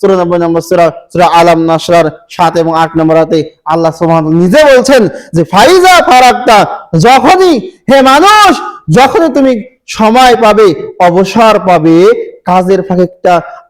চুরানব্বই নম্বর সুরা সুরা আলাম নাসরার সাত এবং আট নম্বর হাতে আল্লাহ তাআলা নিজে বলছেন যে, ফাইজা ফারাক্তা, যখনই হে মানুষ, যখনই তুমি সময় পাবে, অবসর পাবে, কাজের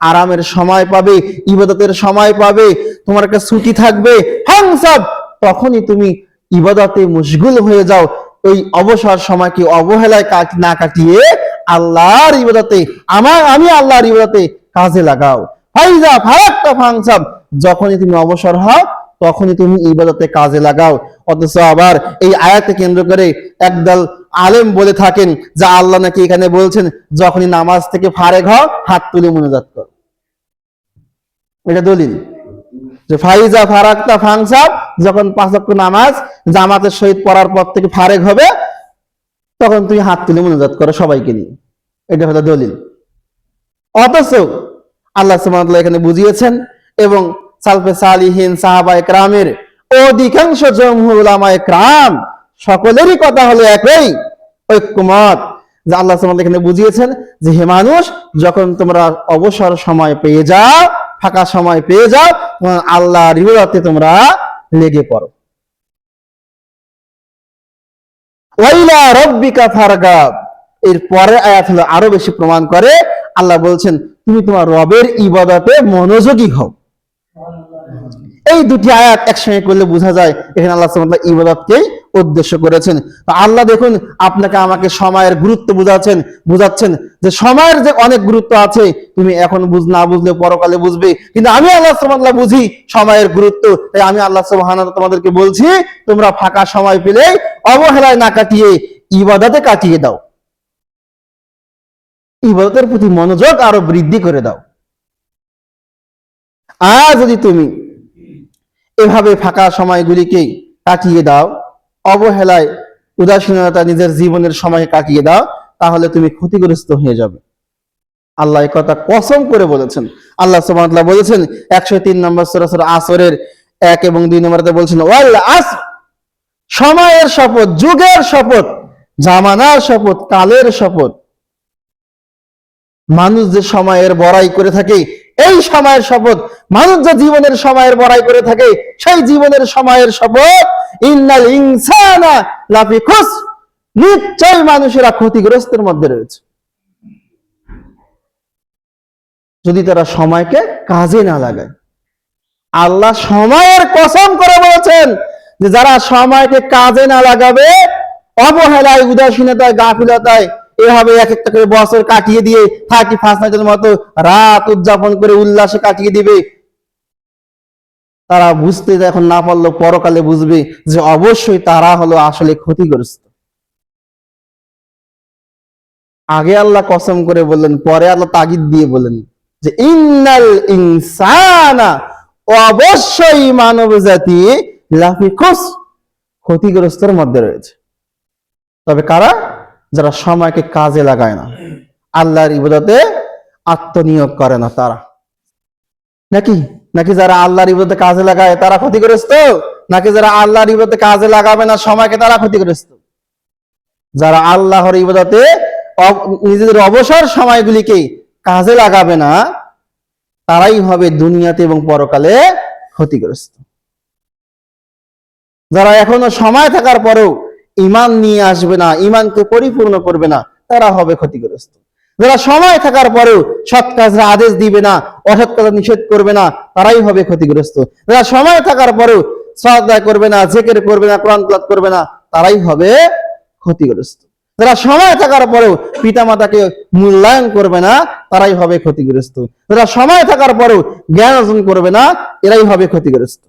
আরামের সময় পাবে, ইবাদতের সময় পাবে, তোমার একটা ছুটি থাকবে হাংসাব তখনই তুমি ইবাদতে মুশগুল হয়ে যাও। ওই অবসর সময়কে অবহেলায় কাট- না কাটিয়ে আল্লাহর ইবাদতে, আমার, আমি আল্লাহর ইবাদতে কাজে লাগাও। ফাইজা ফারাক্তা ফাংসাব যখনই তুমি অবসর হও, তখনই তুমি ইবাদতে কাজে লাগাও। অথচ আবার এই আয়াতে কেন্দ্র করে একদল আলেম বলে থাকেন, যে আল্লাহ নাকি এখানে বলছেন, যখনই নামাজ থেকে ফারেক হও, হাত তুলে মনোজাত করো। এটা দলিল। যে ফাইজা ফারাক্তা ফাংসাব যখন পাঁচ ওয়াক্ত নামাজ, জামাতের সহিত পড়ার পর থেকে ফারেক হবে, তখন তুমি হাত তুলে মনোজাত করো সবাইকে নিয়ে। এটা হলো দলিল। অথচ আল্লাহ সুবহানাহু এখানে বুঝিয়েছেন এবং সালফে সালিহিন সাহাবা একরামের অধিকাংশ জমহুর উলামা একরাম সকলেরই কথা হলো একই, ঐক্যমত। যে আল্লাহ সুবহানাহু এখানে বুঝিয়েছেন যে হে মানুষ, যখন তোমরা অবসর সময় পেয়ে যাও, ফাঁকা সময় পেয়ে যাও আল্লাহ রিবাদতে তোমরা লেগে পড়ো। ওয়াইলা রব্বিকা ফারগাব। এর পরের আয়াত হলো আরও বেশি প্রমাণ করে। আল্লাহ বলছেন তুমি তোমার রবের ইবাদতে মনোযোগী হও। এই দুটি আয়াত একসঙ্গে করলে বোঝা যায়, এখানে আল্লাহ তাআলা ইবাদতকেই উদ্দেশ্য করেছেন। আল্লাহ দেখুন, আপনাকে আমাকে সময়ের গুরুত্ব বুঝাচ্ছেন বুঝাচ্ছেন যে সময়ের যে অনেক গুরুত্ব আছে, তুমি এখন বুঝ, না বুঝলে পরকালে বুঝবে। কিন্তু আমি আল্লাহ তাআলা বুঝি সময়ের গুরুত্ব, তাই আমি আল্লাহ ওয়া তোমাদেরকে বলছি, তোমরা ফাঁকা সময় পেলে অবহেলায় না কাটিয়ে ইবাদতে কাটিয়ে দাও। ইবাদতের প্রতি মনোযোগ আরও বৃদ্ধি করে দাও। আর যদি তুমি এভাবে ফাঁকা সময়গুলিকে কাটিয়ে দাও, অবহেলায়, উদাসীনতা নিজের জীবনের সময় কাটিয়ে দাও, তাহলে তুমি ক্ষতিগ্রস্ত হয়ে যাবে। আল্লাহ কথা কসম করে বলেছেন। আল্লাহ সুবহানাহু বলেছেন, একশো তিন নম্বর সূরা সূরা আসরের এক এবং দুই নম্বরতে বলছেন, ওয়াল আস সময়ের শপথ, যুগের শপথ, জামানার শপথ, কালের শপথ। মানুষ যে সময়ের বড়াই করে থাকে, এই সময়ের শপথ, মানুষ যে জীবনের সময়ের বড়াই করে থাকে, সেই জীবনের সময়ের শপথ, ইন্নাল ইনসানা লাফি খুস, নিশ্চয় মানুষেরা ক্ষতিগ্রস্তের মধ্যে রয়েছে। যদি তারা সময়কে কাজে না লাগায়, আল্লাহ সময়ের কসম করে বলেছেন যে যারা সময়কে কাজে না লাগাবে, অবহেলায়, উদাসীনতায়, গাফিলতায় এভাবে এক একটা করে বছর কাটিয়ে দিয়ে থার্টি ফার্স্ট নাইটের মতো রাত উদযাপন করে উল্লাসে কাটিয়ে দিবে। তারা বুঝতে এখন না পারলেও পরকালে বুঝবে যে অবশ্যই তারা হলো আসলে ক্ষতিগ্রস্ত। আগে আল্লাহ কসম করে বললেন, পরে আল্লাহ তাগিদ দিয়ে বলেন যে, ইন্নাল ইনসানা অবশ্যই মানব জাতি লাফি ক্ষতিগ্রস্তের মধ্যে রয়েছে। তবে কারা? যারা সময়কে কাজে লাগায় না। আল্লাহর ইবাদতে আত্মনিয়োগ করে না তারা। নাকি? নাকি যারা আল্লাহর ইবাদতে কাজে লাগায় তারা ক্ষতিগ্রস্ত? নাকি যারা আল্লাহর ইবাদতে কাজে লাগাবে না সময়কে তারা ক্ষতিগ্রস্ত? যারা আল্লাহর ইবাদতে নিজেদের অবসর সময়গুলিকে কাজে লাগাবে না, তারাই হবে দুনিয়াতে এবং পরকালে ক্ষতিগ্রস্ত। যারা এখনও সময় থাকার পরেও ইমান নিয়ে আসবে না ইমানকে পরিপূর্ণ করবে না, তারা হবে ক্ষতিগ্রস্ত। যারা সময় থাকার পরেও সৎ কাজের আদেশ দিবে না, অসৎ কাজ নিষেধ করবে না, তারাই হবে ক্ষতিগ্রস্ত। যারা সময় থাকার পরেও শ্রদ্ধা করবে না, জেকের করবে না, কোরআন ক্লাস করবে না, তারাই হবে ক্ষতিগ্রস্ত। যারা সময় থাকার পরেও পিতা মাতাকে মূল্যায়ন করবে না, তারাই হবে ক্ষতিগ্রস্ত। যারা সময় থাকার পরেও জ্ঞান অর্জন করবে না, এরাই হবে ক্ষতিগ্রস্ত।